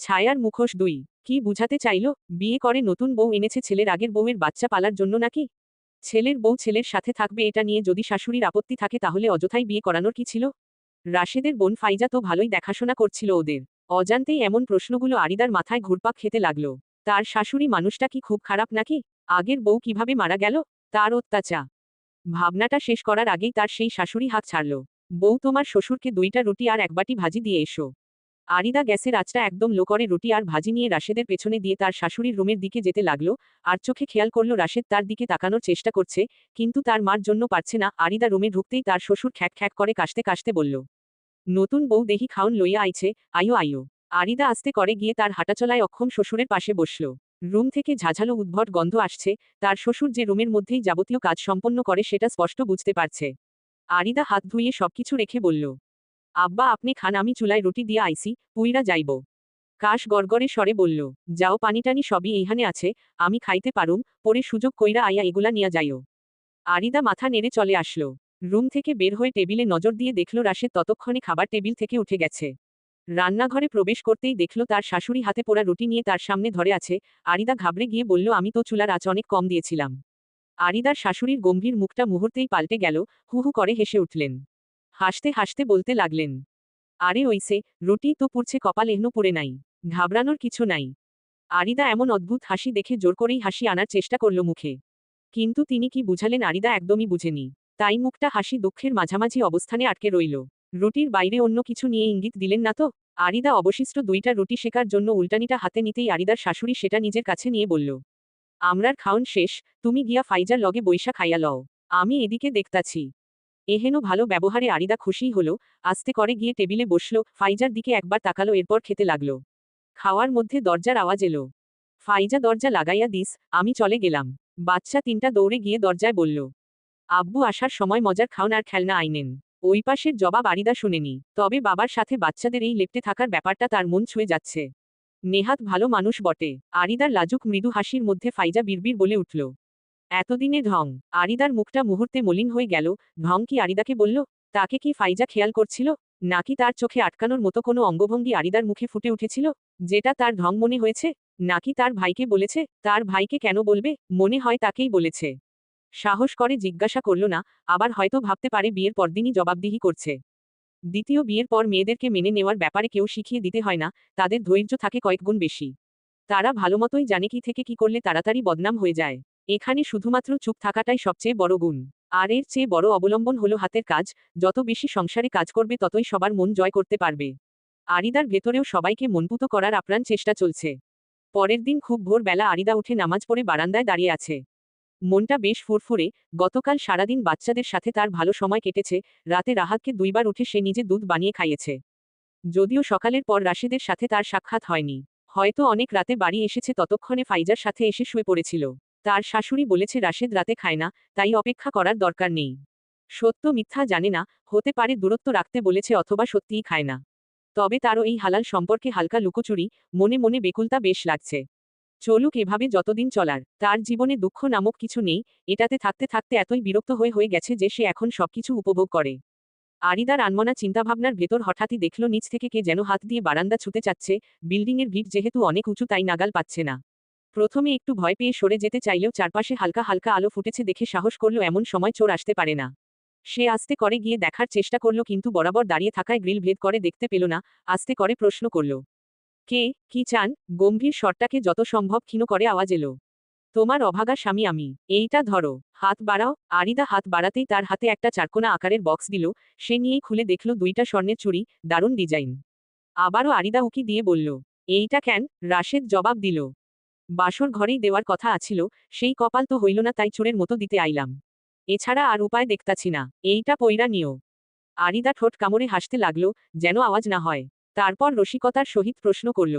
ছায়ার মুখোশ দুই। কি বুঝাতে চাইল? বিয়ে করে নতুন বউ এনেছে ছেলের আগের বউয়ের বাচ্চা পালার জন্য নাকি? ছেলের বউ ছেলের সাথে থাকবে এটা নিয়ে যদি শাশুড়ির আপত্তি থাকে তাহলে অযথাই বিয়ে করানোর কি ছিল? রাশেদের বোন ফাইজা তো ভালোই দেখাশোনা করছিল ওদের। অজান্তেই এমন প্রশ্নগুলো আরিদার মাথায় ঘুরপাক খেতে লাগল। তার শাশুড়ি মানুষটা কি খুব খারাপ নাকি? আগের বউ কীভাবে মারা গেল? তার অত্যাচা ভাবনাটা শেষ করার আগেই তার সেই শাশুড়ি হাত ছাড়ল। বউ তোমার শ্বশুরকে দুইটা রুটি আর এক বাটি ভাজি দিয়ে এসো। আরিদা গ্যাসের আঁচটা একদম লো করে রুটি আর ভাজি নিয়ে রাশেদের পেছনে দিয়ে তার শাশুড়ির রুমের দিকে যেতে লাগল, আর চোখে খেয়াল করল রাশেদ তার দিকে তাকানোর চেষ্টা করছে, কিন্তু তার মার জন্য পারছে না, আরিদা রুমে ঢুকতেই তার শ্বশুর খ্যাক খ্যাক করে কাশতে কাশতে বলল, নতুন বউ দেহি খাউন লইয়া আইছে, আইও আইও। আরিদা আস্তে করে গিয়ে তার হাঁটাচলায় অক্ষম শ্বশুরের পাশে বসল। রুম থেকে ঝাঝালো উদ্ভট গন্ধ আসছে, তার শ্বশুর যে রুমের মধ্যেই যাবতীয় কাজ সম্পন্ন করে সেটা স্পষ্ট বুঝতে পারছে। আরিদা হাত ধুইয়ে সবকিছু রেখে বলল আব্বা, আপনি খান, আমি চুলায় রুটি দিয়ে আইসি, পুইরা যাইব। কাশ গড়গড়ে স্বরে বলল, যাও, পানিটানি সবই এইখানে আছে, আমি খাইতে পারুম, পরে সুযোগ কইরা আইয়া এগুলা নিয়া যাইও। আরিদা মাথা নেড়ে চলে আসলো। রুম থেকে বের হয়ে টেবিলে নজর দিয়ে দেখল রাশেদ ততক্ষণে খাবার টেবিল থেকে উঠে গেছে। রান্নাঘরে প্রবেশ করতেই দেখল তার শাশুড়ি হাতে পোড়া রুটি নিয়ে তার সামনে ধরে আছে, আরিদা ঘাবড়ে গিয়ে বলল, আমি তো চুলার আঁচ অনেক কম দিয়েছিলাম। আরিদার শাশুড়ির গম্ভীর মুখটা মুহূর্তেই পাল্টে গেল, হু হু করে হেসে উঠলেন। হাসতে হাসতে বলতে লাগলেন। আরে ওইসে, রুটি তো পুড়ছে, কপাল এহনো পুড়ে নাই। ঘাবড়ানোর কিছু নাই। আরিদা এমন অদ্ভুত হাসি দেখে জোর করেই হাসি আনার চেষ্টা করল মুখে। কিন্তু তিনি কি বুঝালেন আরিদা একদমই বুঝেনি। তাই মুখটা হাসি দুঃখের মাঝামাঝি অবস্থানে আটকে রইল। রুটির বাইরে অন্য কিছু নিয়ে ইঙ্গিত দিলেন না তো? আরিদা অবশিষ্ট দুইটা রুটি শেখার জন্য উল্টানিটা হাতে নিতেই আরিদার শাশুড়ি সেটা নিজের কাছে নিয়ে বলল, আমরার খাওন শেষ, তুমি গিয়া ফাইজার লগে বৈশা খাইয়া লও। আমি এদিকে দেখতাছি। এহেন ভালো ব্যবহারে আরিদা খুশিই হলো, আস্তে করে গিয়ে টেবিলে বসল, ফাইজার দিকে একবার তাকালো, এরপর খেতে লাগল। খাওয়ার মধ্যে দরজার আওয়াজ এলো। ফাইজা দরজা লাগাইয়া দিস, আমি চলে গেলাম। বাচ্চা তিনটা দৌড়ে গিয়ে দরজায় বলল, আব্বু আসার সময় মজার খাওন আর খেলনা আইনেন। ওই পাশের জবাব আরিদা শুনেনি। তবে বাবার সাথে বাচ্চাদের এই লেপটে থাকার ব্যাপারটা তার মন ছুঁয়ে যাচ্ছে। নেহাত ভালো মানুষ বটে। আরিদার লাজুক মৃদু হাসির মধ্যে ফাইজা বিড়বিড় বলে উঠল এতদিনে ঢং। আরিদার মুখটা মুহূর্তে মলিন হয়ে গেল। ঢং কি আরিদাকে বলল? তাকে কি ফাইজা খেয়াল করছিল? নাকি তার চোখে আটকানোর মতো কোনো অঙ্গভঙ্গি আরিদার মুখে ফুটে উঠেছিল? যেটা তার ঢং মনে হয়েছে? নাকি তার ভাইকে বলেছে? তার ভাইকে কেন বলবে? মনে হয় তাকেই বলেছে। সাহস করে জিজ্ঞাসা করল, না, আবার হয়তো ভাবতে পারে বিয়ের পরদিনই জবাবদিহি করছে। দ্বিতীয় বিয়ের পর মেয়েদেরকে মেনে নেওয়ার ব্যাপারে কেউ শিখিয়ে দিতে হয় না, তাদের ধৈর্য থাকে কয়েকগুণ বেশি। তারা ভালোমতোই জানে কি থেকে কি করলে তাড়াতাড়ি বদনাম হয়ে যায়। এখানে শুধুমাত্র চুপ থাকাটাই সবচেয়ে বড় গুণ। আর এর চেয়ে বড় অবলম্বন হলো হাতের কাজ, যত বেশি সংসারে কাজ করবে ততই সবার মন জয় করতে পারবে। আরিদার ভেতরেও সবাইকে মনপুত করার আপ্রাণ চেষ্টা চলছে। পরের দিন খুব ভোরবেলা আরিদা উঠে নামাজ পড়ে বারান্দায় দাঁড়িয়ে আছে। মনটা বেশ ফুরফুরে, গতকাল সারাদিন বাচ্চাদের সাথে তার ভালো সময় কেটেছে, রাতে রাহাতকে দুইবার উঠে সে নিজে দুধ বানিয়ে খাইয়েছে। যদিও সকালের পর রাশেদের সাথে তার সাক্ষাৎ হয়নি, হয়তো অনেক রাতে বাড়ি এসেছে ততক্ষণে ফাইজার সাথে এসে শুয়ে পড়েছিল। তার শাশুড়ি বলেছে, রাশেদ রাতে খায় না, তাই অপেক্ষা করার দরকার নেই। সত্য মিথ্যা জানে না, হতে পারে দূরত্ব রাখতে বলেছে অথবা সত্যিই খায় না। তবে তারও এই হালাল সম্পর্কে হালকা লুকোচুরি, মনে মনে বেকুলতা বেশ লাগছে। চলুক এভাবে যতদিন চলার, তার জীবনে দুঃখ নামক কিছু নেই, এটাতে থাকতে থাকতে এতই বিরক্ত হয়ে হয়ে গেছে যে সে এখন সবকিছু উপভোগ করে। আরিদার আনমনা চিন্তাভাবনার ভেতর হঠাৎই দেখল, নিচ থেকে কে যেন হাত দিয়ে বারান্দা ছুতে চাচ্ছে, বিল্ডিংয়ের ভিড় যেহেতু অনেক উঁচু, তাই নাগাল পাচ্ছে না। প্রথমে একটু ভয় পেয়ে সরে যেতে চাইলেও চারপাশে হালকা হালকা আলো ফুটেছে দেখে সাহস করল এমন সময় চোর আসতে পারে না। সে আস্তে করে গিয়ে দেখার চেষ্টা করল কিন্তু বরাবর দাঁড়িয়ে থাকায় গ্রিল ভেদ করে দেখতে পেল না, আস্তে করে প্রশ্ন করল। কে? কি চান? গম্ভীর স্বরটাকে যত সম্ভব ক্ষীণ করে আওয়াজ এলো। তোমার অভাগা স্বামী আমি, এইটা ধরো, হাত বাড়াও। আরিদা হাত বাড়াতেই তার হাতে একটা চারকোনা আকারের বক্স দিল, সে নিয়েই খুলে দেখল দুইটা স্বর্ণের চুড়ি, দারুণ ডিজাইন। আবারও আরিদা উকি দিয়ে বলল, এইটা কেন? রাশেদ জবাব দিল বাসর ঘরেই দেওয়ার কথা আছিল, সেই কপাল তো হইল না তাই চোরের মতো দিতে আইলাম। এছাড়া আর উপায় দেখতাছি না, এইটা পইরা নিও। আরিদা ঠোঁট কামড়ে হাসতে লাগল, যেন আওয়াজ না হয়। তারপর রসিকতার সহিত প্রশ্ন করল,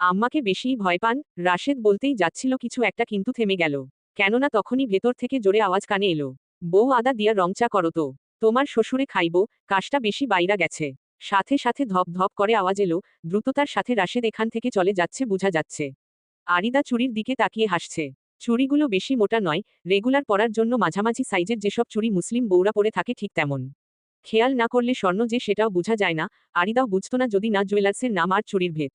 আম্মাকে বেশিই ভয় পান? রাশেদ বলতেই যাচ্ছিল কিছু একটা কিন্তু থেমে গেল। কেননা তখনই ভেতর থেকে জোরে আওয়াজ কানে এলো, বউ আদা দিয়া রংচা করো তো, তোমার শ্বশুরে খাইব কাশটা বেশি বাইরা গেছে। সাথে সাথে ধপ ধপ করে আওয়াজ এলো, দ্রুততার সাথে রাশেদ এখান থেকে চলে যাচ্ছে, বোঝা যাচ্ছে। আরিদা চুরির দিকে তাকিয়ে হাসছে। চুরিগুলো বেশি মোটা নয়, রেগুলার পরার জন্য মাঝামাঝি সাইজের যেসব চুরি মুসলিম বৌরা পরে থাকে ঠিক তেমন। খেয়াল না করলে স্বর্ণ যে সেটাও বোঝা যায় না, আরিদাও বুঝত না যদি না জুয়েলার্সের নাম আর চুরির ভেদ।